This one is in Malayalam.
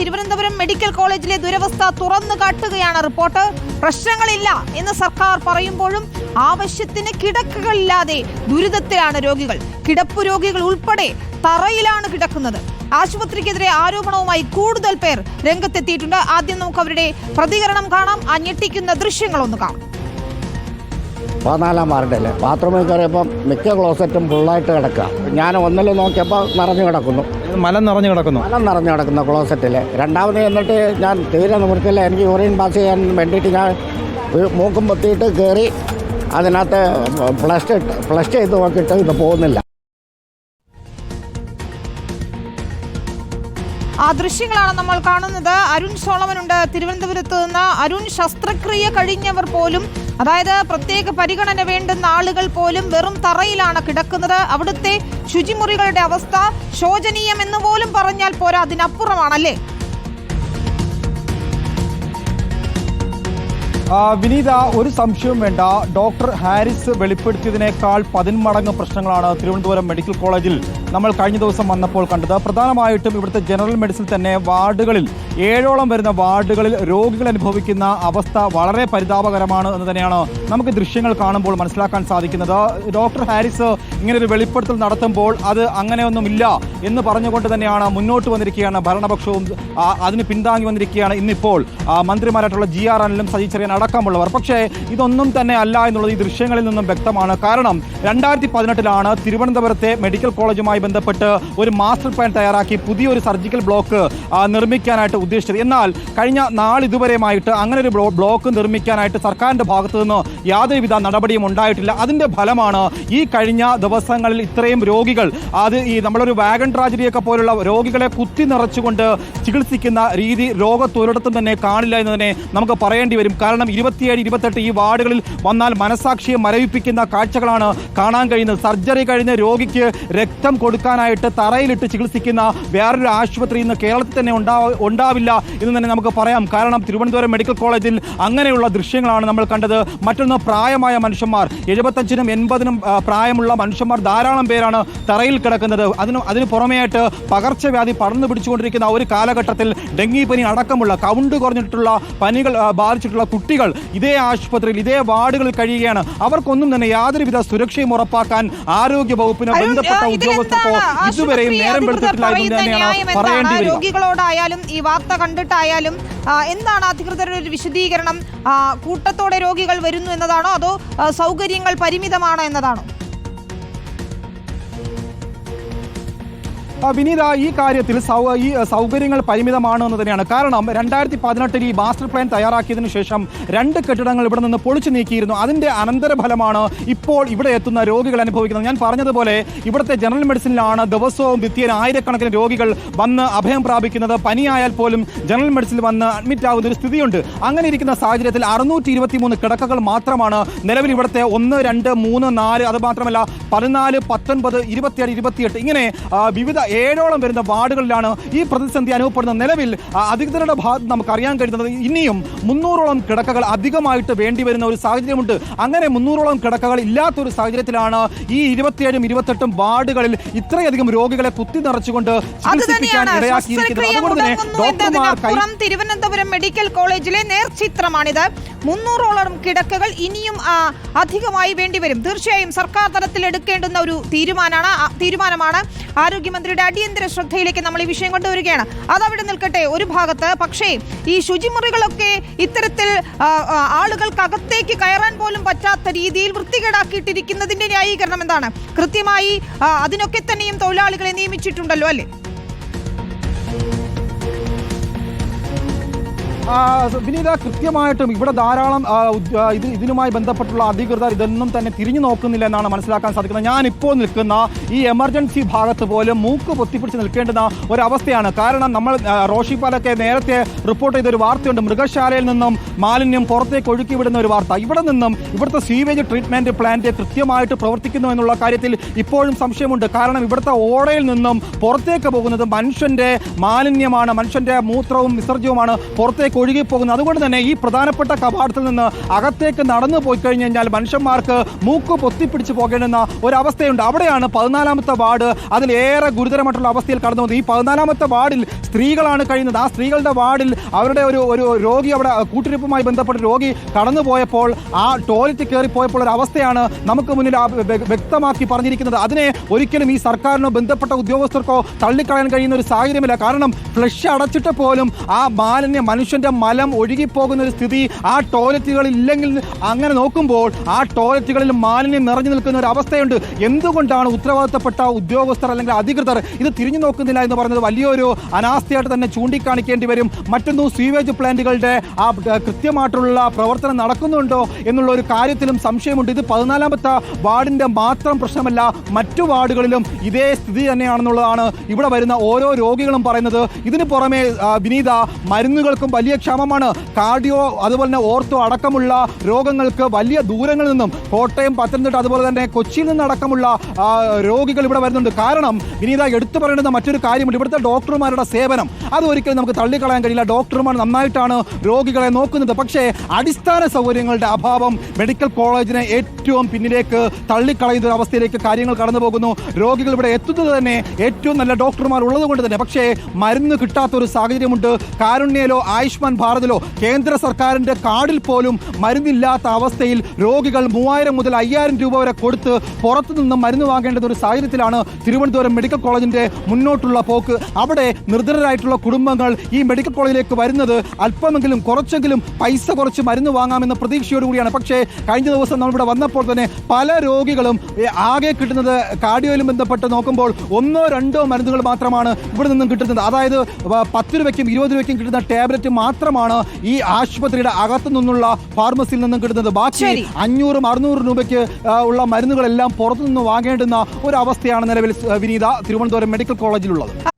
തിരുവനന്തപുരം മെഡിക്കൽ കോളേജിലെ ദുരവസ്ഥ തുറന്നു കാട്ടുകയാണ് റിപ്പോർട്ട്. പ്രശ്നങ്ങളില്ല എന്ന് സർക്കാർ പറയുമ്പോഴും ആവശ്യത്തിന് കിടക്കകളില്ലാതെ ദുരിതത്തിലാണ് രോഗികൾ. കിടപ്പു രോഗികൾ ഉൾപ്പെടെ തറയിലാണ് കിടക്കുന്നത്. ആശുപത്രിക്കെതിരെ ആരോപണവുമായി കൂടുതൽ പേർ രംഗത്തെത്തിയിട്ടുണ്ട്. ആദ്യം നമുക്ക് അവരുടെ പ്രതികരണം കാണാം. ആ ഞെട്ടിക്കുന്ന ദൃശ്യങ്ങളൊന്ന് കാണാം. പതിനാലാം വാർഡല്ലേ ബാത്റൂമിൽ കയറിയപ്പോൾ മിക്ക ക്ലോസറ്റും ഫുള്ളായിട്ട് കിടക്കുക. ഞാൻ ഒന്നിൽ നോക്കിയപ്പോൾ നിറഞ്ഞു കിടക്കുന്നു. മലം നിറഞ്ഞു കിടക്കുന്നു. മലം നിറഞ്ഞു കിടക്കുന്ന ക്ലോസറ്റിൽ രണ്ടാമത് എന്നിട്ട് ഞാൻ തീരെ നിവൃത്തിയില്ല എനിക്ക് യൂറിൻ പാസ് ചെയ്യാൻ വേണ്ടിയിട്ട് ഞാൻ മൂക്കും പൊത്തിയിട്ട് കയറി അതിനകത്ത് ഫ്ലഷ് ഇട്ട് ഫ്ലഷ് ചെയ്ത് നോക്കിയിട്ട് ഇത് പോകുന്നില്ല. ആ ദൃശ്യങ്ങളാണ് നമ്മൾ കാണുന്നത്. അരുൺ സോളമൻ ഉണ്ട് തിരുവനന്തപുരത്ത് നിന്ന് അരുൺ ശസ്ത്രക്രിയ കഴിഞ്ഞവർ പോലും അതായത് പ്രത്യേക പരിഗണന വേണ്ടുന്ന ആളുകൾ പോലും വെറും തറയിലാണ് കിടക്കുന്നത്. അവിടുത്തെ ശുചിമുറികളുടെ അവസ്ഥ ശോചനീയം എന്ന് പോലും പറഞ്ഞാൽ പോരാ അതിനപ്പുറമാണല്ലേ? വിനീത ഒരു സംശയവും വേണ്ട. ഡോക്ടർ ഹാരിസ് വെളിപ്പെടുത്തിയതിനേക്കാൾ പതിന്മടങ്ങ് പ്രശ്നങ്ങളാണ് തിരുവനന്തപുരം മെഡിക്കൽ കോളേജിൽ നമ്മൾ കഴിഞ്ഞ ദിവസം വന്നപ്പോൾ കണ്ടത്. പ്രധാനമായിട്ടും ഇവിടുത്തെ ജനറൽ മെഡിസിൻ തന്നെ വാർഡുകളിൽ ഏഴോളം വരുന്ന വാർഡുകളിൽ രോഗികൾ അനുഭവിക്കുന്ന അവസ്ഥ വളരെ പരിതാപകരമാണ് എന്ന് തന്നെയാണ് നമുക്ക് ദൃശ്യങ്ങൾ കാണുമ്പോൾ മനസ്സിലാക്കാൻ സാധിക്കുന്നത്. ഡോക്ടർ ഹാരിസ് ഇങ്ങനെ ഒരു വെളിപ്പെടുത്തൽ നടത്തുമ്പോൾ അത് അങ്ങനെയൊന്നുമില്ല എന്ന് പറഞ്ഞുകൊണ്ട് തന്നെയാണ് മുന്നോട്ട് വന്നിരിക്കുകയാണ്. ഭരണപക്ഷവും അതിന് പിന്താങ്ങി വന്നിരിക്കുകയാണ്. ഇന്നിപ്പോൾ മന്ത്രിമാരായിട്ടുള്ള ജി ആർ അനിലും സജി അടക്കമുള്ളവർ. പക്ഷേ ഇതൊന്നും തന്നെ അല്ല എന്നുള്ളത് ഈ ദൃശ്യങ്ങളിൽ നിന്നും വ്യക്തമാണ്. കാരണം രണ്ടായിരത്തി പതിനെട്ടിലാണ് തിരുവനന്തപുരത്തെ മെഡിക്കൽ കോളേജുമായി ബന്ധപ്പെട്ട് ഒരു മാസ്റ്റർ പ്ലാൻ തയ്യാറാക്കി പുതിയൊരു സർജിക്കൽ ബ്ലോക്ക് നിർമ്മിക്കാനായിട്ട് ഉദ്ദേശിച്ചത്. എന്നാൽ കഴിഞ്ഞ നാളിതുവരെയുമായിട്ട് അങ്ങനെ ഒരു ബ്ലോ- ബ്ലോക്ക് നിർമ്മിക്കാനായിട്ട് സർക്കാരിന്റെ ഭാഗത്തു നിന്ന് യാതൊരുവിധ നടപടിയും ഉണ്ടായിട്ടില്ല. അതിന്റെ ഫലമാണ് ഈ കഴിഞ്ഞ ദിവസങ്ങളിൽ ഇത്രയും രോഗികൾ അത് ഈ നമ്മളൊരു വാഗൺ ട്രാജഡിയൊക്കെ പോലുള്ള രോഗികളെ കുത്തി നിറച്ചുകൊണ്ട് ചികിത്സിക്കുന്ന രീതി ലോകത്തൊരിടത്തും തന്നെ കാണില്ല എന്ന് തന്നെ നമുക്ക് പറയേണ്ടി വരും. കാരണം ഇരുപത്തിയേഴ് ഇരുപത്തെട്ട് ഈ വാർഡുകളിൽ വന്നാൽ മനസാക്ഷിയെ മരവിപ്പിക്കുന്ന കാഴ്ചകളാണ് കാണാൻ കഴിയുന്നത്. സർജറി കഴിഞ്ഞ രോഗിക്ക് രക്തം കൊടുക്കാനായിട്ട് തറയിലിട്ട് ചികിത്സിക്കുന്ന വേറൊരു ആശുപത്രി ഇന്ന് കേരളത്തിൽ തന്നെ ഉണ്ടാ ഉണ്ടാവില്ല എന്ന് തന്നെ നമുക്ക് പറയാം. കാരണം തിരുവനന്തപുരം മെഡിക്കൽ കോളേജിൽ അങ്ങനെയുള്ള ദൃശ്യങ്ങളാണ് നമ്മൾ കണ്ടത്. മറ്റൊന്ന് പ്രായമായ മനുഷ്യന്മാർ. എഴുപത്തഞ്ചിനും എൺപതിനും പ്രായമുള്ള മനുഷ്യന്മാർ ധാരാളം പേരാണ് തറയിൽ കിടക്കുന്നത്. അതിന് അതിന് പുറമെയായിട്ട് പകർച്ചവ്യാധി പടർന്നു പിടിച്ചുകൊണ്ടിരിക്കുന്ന ഒരു കാലഘട്ടത്തിൽ ഡെങ്കിപ്പനി അടക്കമുള്ള കൗണ്ട് കുറഞ്ഞിട്ടുള്ള പനികൾ ബാധിച്ചിട്ടുള്ള ബാധിച്ചിട്ടുള്ള കുട്ടികൾ ഇതേ ആശുപത്രിയിൽ ഇതേ വാർഡുകളിൽ കഴിയുകയാണ്. അവർക്കൊന്നും തന്നെ യാതൊരുവിധ സുരക്ഷയും ഉറപ്പാക്കാൻ ആരോഗ്യ വകുപ്പിന് ബന്ധപ്പെട്ട ഉദ്യോഗസ്ഥർക്കോ ഇതുവരെയും നേരം അധികൃതർ വെളുത്തിട്ടില്ല എന്ന് തന്നെയാണ് പറയേണ്ടി വരിക രോഗികളോടായാലും ഈ വാർത്ത കണ്ടിട്ടായാലും എന്താണ് അധികൃതരുടെ ഒരു വിശദീകരണം? കൂട്ടത്തോടെ രോഗികൾ വരുന്നു എന്നതാണോ? അതോ സൗകര്യങ്ങൾ പരിമിതമാണോ എന്നതാണോ? വിനീത ഈ കാര്യത്തിൽ ഈ സൗകര്യങ്ങൾ പരിമിതമാണ് എന്ന് തന്നെയാണ്. കാരണം രണ്ടായിരത്തി പതിനെട്ടിൽ ഈ മാസ്റ്റർ പ്ലാൻ തയ്യാറാക്കിയതിനു ശേഷം രണ്ട് കെട്ടിടങ്ങൾ ഇവിടെ നിന്ന് പൊളിച്ചു നീക്കിയിരുന്നു. അതിന്റെ അനന്തരഫലമാണ് ഇപ്പോൾ ഇവിടെ എത്തുന്ന രോഗികൾ അനുഭവിക്കുന്നത്. ഞാൻ പറഞ്ഞതുപോലെ ഇവിടുത്തെ ജനറൽ മെഡിസിനിലാണ് ദിവസവും നിത്യേന ആയിരക്കണക്കിന് രോഗികൾ വന്ന് അഭയം പ്രാപിക്കുന്നത്. പനിയായാൽ പോലും ജനറൽ മെഡിസിനിൽ വന്ന് അഡ്മിറ്റ് ആവുന്ന ഒരു സ്ഥിതിയുണ്ട്. അങ്ങനെ ഇരിക്കുന്ന സാഹചര്യത്തിൽ അറുന്നൂറ്റി ഇരുപത്തി മൂന്ന് കിടക്കകൾ മാത്രമാണ് നിലവിൽ ഇവിടുത്തെ ഒന്ന് രണ്ട് മൂന്ന് നാല് അത് മാത്രമല്ല പതിനാല് പത്തൊൻപത് ഇരുപത്തിയേഴ് ഇരുപത്തിയെട്ട് ഇങ്ങനെ വിവിധ ഏഴോളം വരുന്ന വാർഡുകളിലാണ് ഈ പ്രതിസന്ധി അനുഭവപ്പെടുന്ന നിലവിൽ അധികൃതരുടെ ഭാഗത്ത് നമുക്ക് അറിയാൻ കഴിയുന്നത് ഇനിയും മുന്നൂറോളം കിടക്കകൾ അധികമായിട്ട് വേണ്ടി വരുന്ന ഒരു സാഹചര്യമുണ്ട്. അങ്ങനെ മുന്നൂറോളം കിടക്കകൾ ഇല്ലാത്ത ഒരു സാഹചര്യത്തിലാണ് ഈ ഇരുപത്തിയേഴും ഇരുപത്തെട്ടും വാർഡുകളിൽ ഇത്രയധികം രോഗികളെ കുത്തി നിറച്ചുകൊണ്ട് തിരുവനന്തപുരം മെഡിക്കൽ കോളേജിലെ നേർചിത്രമാണിത്. മുന്നൂറോളം കിടക്കകൾ ഇനിയും അധികമായി വേണ്ടിവരും. തീർച്ചയായും സർക്കാർ തലത്തിൽ എടുക്കേണ്ടുന്ന ഒരു തീരുമാനമാണ് തീരുമാനമാണ് ആരോഗ്യമന്ത്രിയുടെ അടിയന്തര ശ്രദ്ധയിലേക്ക് നമ്മൾ ഈ വിഷയം കൊണ്ടുവരികയാണ്. അതവിടെ നിൽക്കട്ടെ ഒരു ഭാഗത്ത് പക്ഷേ ഈ ശുചിമുറികളൊക്കെ ഇത്തരത്തിൽ ആളുകൾക്കകത്തേക്ക് കയറാൻ പോലും പറ്റാത്ത രീതിയിൽ വൃത്തികേടാക്കിയിട്ടിരിക്കുന്നതിന്റെ ന്യായീകരണം എന്താണ്? കൃത്യമായി അതിനൊക്കെ തന്നെയും തൊഴിലാളികളെ നിയമിച്ചിട്ടുണ്ടല്ലോ അല്ലേ? വിനീത കൃത്യമായിട്ടും ഇവിടെ ധാരാളം ഇത് ഇതിനുമായി ബന്ധപ്പെട്ടുള്ള അധികൃതർ ഇതൊന്നും തന്നെ തിരിഞ്ഞു നോക്കുന്നില്ല എന്നാണ് മനസ്സിലാക്കാൻ സാധിക്കുന്നത്. ഞാൻ ഇപ്പോൾ നിൽക്കുന്ന ഈ എമർജൻസി ഭാഗത്ത് പോലും മൂക്ക് പൊത്തിപ്പിടിച്ച് നിൽക്കേണ്ടുന്ന ഒരവസ്ഥയാണ്. കാരണം നമ്മൾ റോഷി പാലൊക്കെ നേരത്തെ റിപ്പോർട്ട് ചെയ്തൊരു വാർത്തയുണ്ട്. മൃഗശാലയിൽ നിന്നും മാലിന്യം പുറത്തേക്ക് ഒഴുക്കി വിടുന്ന ഒരു വാർത്ത. ഇവിടെ നിന്നും ഇവിടുത്തെ സീവേജ് ട്രീറ്റ്മെന്റ് പ്ലാന്റ് കൃത്യമായിട്ട് പ്രവർത്തിക്കുന്നു എന്നുള്ള കാര്യത്തിൽ ഇപ്പോഴും സംശയമുണ്ട്. കാരണം ഇവിടുത്തെ ഓടയിൽ നിന്നും പുറത്തേക്ക് പോകുന്നത് മനുഷ്യന്റെ മാലിന്യമാണ്. മനുഷ്യന്റെ മൂത്രവും വിസർജ്യവുമാണ് പുറത്തേക്ക് ഒഴുകി പോകുന്നത് അതുകൊണ്ട് തന്നെ ഈ പ്രധാനപ്പെട്ട കവാടത്തിൽ നിന്ന് അകത്തേക്ക് നടന്നു പോയി കഴിഞ്ഞു കഴിഞ്ഞാൽ മനുഷ്യന്മാർക്ക് മൂക്ക് പൊത്തിപ്പിടിച്ച് പോകേണ്ടുന്ന ഒരവസ്ഥയുണ്ട്. അവിടെയാണ് പതിനാലാമത്തെ വാർഡ്. അതിലേറെ ഗുരുതരമായിട്ടുള്ള അവസ്ഥയിൽ കടന്നു പോകുന്നത്. ഈ പതിനാലാമത്തെ വാർഡിൽ സ്ത്രീകളാണ് കഴിയുന്നത്. ആ സ്ത്രീകളുടെ വാർഡിൽ അവരുടെ ഒരു ഒരു രോഗി അവിടെ കൂട്ടിരിപ്പുമായി ബന്ധപ്പെട്ട രോഗി കടന്നു പോയപ്പോൾ ആ ടോയ്ലറ്റ് കയറിപ്പോയപ്പോൾ ഒരു അവസ്ഥയാണ് നമുക്ക് മുന്നിൽ വ്യക്തമാക്കി പറഞ്ഞിരിക്കുന്നത്. അതിനെ ഒരിക്കലും ഈ സർക്കാരിനോ ബന്ധപ്പെട്ട ഉദ്യോഗസ്ഥർക്കോ തള്ളിക്കളയാൻ കഴിയുന്ന ഒരു സാഹചര്യമില്ല. കാരണം ഫ്ലഷ് അടച്ചിട്ട് പോലും ആ മാലിന്യം മനുഷ്യന്റെ മലം ഒഴുകിപ്പോകുന്ന ഒരു സ്ഥിതി ആ ടോയ്ലറ്റുകളിൽ ഇല്ലെങ്കിൽ അങ്ങനെ നോക്കുമ്പോൾ ആ ടോയ്ലറ്റുകളിൽ മാലിന്യം നിറഞ്ഞു നിൽക്കുന്ന ഒരു അവസ്ഥയുണ്ട്. എന്തുകൊണ്ടാണ് ഉത്തരവാദിത്തപ്പെട്ട ഉദ്യോഗസ്ഥർ അല്ലെങ്കിൽ അധികൃതർ ഇത് തിരിഞ്ഞു നോക്കുന്നില്ല എന്ന് പറയുന്നത് വലിയൊരു അനാസ്ഥയായിട്ട് തന്നെ ചൂണ്ടിക്കാണിക്കേണ്ടി വരും. മറ്റൊന്നും സ്വീവേജ് പ്ലാന്റുകളുടെ ആ കൃത്യമായിട്ടുള്ള പ്രവർത്തനം നടക്കുന്നുണ്ടോ എന്നുള്ള ഒരു കാര്യത്തിലും സംശയമുണ്ട്. ഇത് പതിനാലാമത്തെ വാർഡിന്റെ മാത്രം പ്രശ്നമല്ല മറ്റു വാർഡുകളിലും ഇതേ സ്ഥിതി തന്നെയാണെന്നുള്ളതാണ് ഇവിടെ വരുന്ന ഓരോ രോഗികളും പറയുന്നത്. ഇതിന് പുറമെ വിനീത മരുന്നുകൾക്കും വലിയ ക്ഷാമമാണ് കാർഡിയോ അതുപോലെ തന്നെ ഓർത്തോ അടക്കമുള്ള രോഗങ്ങൾക്ക് വലിയ ദൂരങ്ങളിൽ നിന്നും കോട്ടയം പത്തനംതിട്ട അതുപോലെ തന്നെ കൊച്ചിയിൽ നിന്നടക്കമുള്ള രോഗികൾ ഇവിടെ വരുന്നുണ്ട്. കാരണം വിനീത എടുത്തു പറയേണ്ടുന്ന മറ്റൊരു കാര്യമുണ്ട്. ഇവിടുത്തെ ഡോക്ടർമാരുടെ സേവനം. അത് ഒരിക്കലും നമുക്ക് തള്ളിക്കളയാൻ കഴിയില്ല. ഡോക്ടർമാർ നന്നായിട്ടാണ് രോഗികളെ നോക്കുന്നത്. പക്ഷേ അടിസ്ഥാന സൗകര്യങ്ങളുടെ അഭാവം മെഡിക്കൽ കോളേജിനെ ഏറ്റവും പിന്നിലേക്ക് തള്ളിക്കളയുന്ന ഒരു അവസ്ഥയിലേക്ക് കാര്യങ്ങൾ കടന്നു പോകുന്നു. രോഗികൾ ഇവിടെ എത്തുന്നത് തന്നെ ഏറ്റവും നല്ല ഡോക്ടർമാർ ഉള്ളത് കൊണ്ട് തന്നെ. പക്ഷേ മരുന്ന് കിട്ടാത്ത ഒരു സാഹചര്യമുണ്ട് കാരുണ്യയിലോ ആയുഷ്മാൻ ഭാരതിലോ കേന്ദ്ര സർക്കാരിന്റെ കാർഡിൽ പോലും മരുന്നില്ലാത്ത അവസ്ഥയിൽ രോഗികൾ മൂവായിരം മുതൽ അയ്യായിരം രൂപ വരെ കൊടുത്ത് പുറത്തു നിന്ന് മരുന്ന് വാങ്ങേണ്ടുന്ന ഒരു സാഹചര്യത്തിലാണ് തിരുവനന്തപുരം മെഡിക്കൽ കോളേജിന്റെ മുന്നോട്ടുള്ള പോക്ക്. അവിടെ നിർധനരായിട്ടുള്ള കുടുംബങ്ങൾ ഈ മെഡിക്കൽ കോളേജിലേക്ക് വരുന്നത് അല്പമെങ്കിലും കുറച്ചെങ്കിലും പൈസ കുറച്ച് മരുന്ന് വാങ്ങാമെന്ന പ്രതീക്ഷയോടുകൂടിയാണ്. പക്ഷേ കഴിഞ്ഞ ദിവസം നമ്മളിവിടെ വന്നപ്പോൾ തന്നെ പല രോഗികളും ആകെ കിട്ടുന്നത് കാർഡിയോയിലും ബന്ധപ്പെട്ട് നോക്കുമ്പോൾ ഒന്നോ രണ്ടോ മരുന്നുകൾ മാത്രമാണ് ഇവിടെ നിന്നും കിട്ടുന്നത്. അതായത് പത്ത് രൂപയ്ക്കും ഇരുപത് രൂപയ്ക്കും കിട്ടുന്ന ടാബ്ലറ്റ് മാത്രമാണ് ഈ ആശുപത്രിയുടെ അകത്തു നിന്നുള്ള ഫാർമസിയിൽ നിന്നും കിട്ടുന്നത് ബാക്കി. അഞ്ഞൂറും അറുന്നൂറ് രൂപയ്ക്ക് ഉള്ള മരുന്നുകളെല്ലാം പുറത്തുനിന്ന് വാങ്ങേണ്ടുന്ന ഒരു അവസ്ഥയാണ് നിലവിൽ വിനീത തിരുവനന്തപുരം മെഡിക്കൽ കോളേജിലുള്ളത്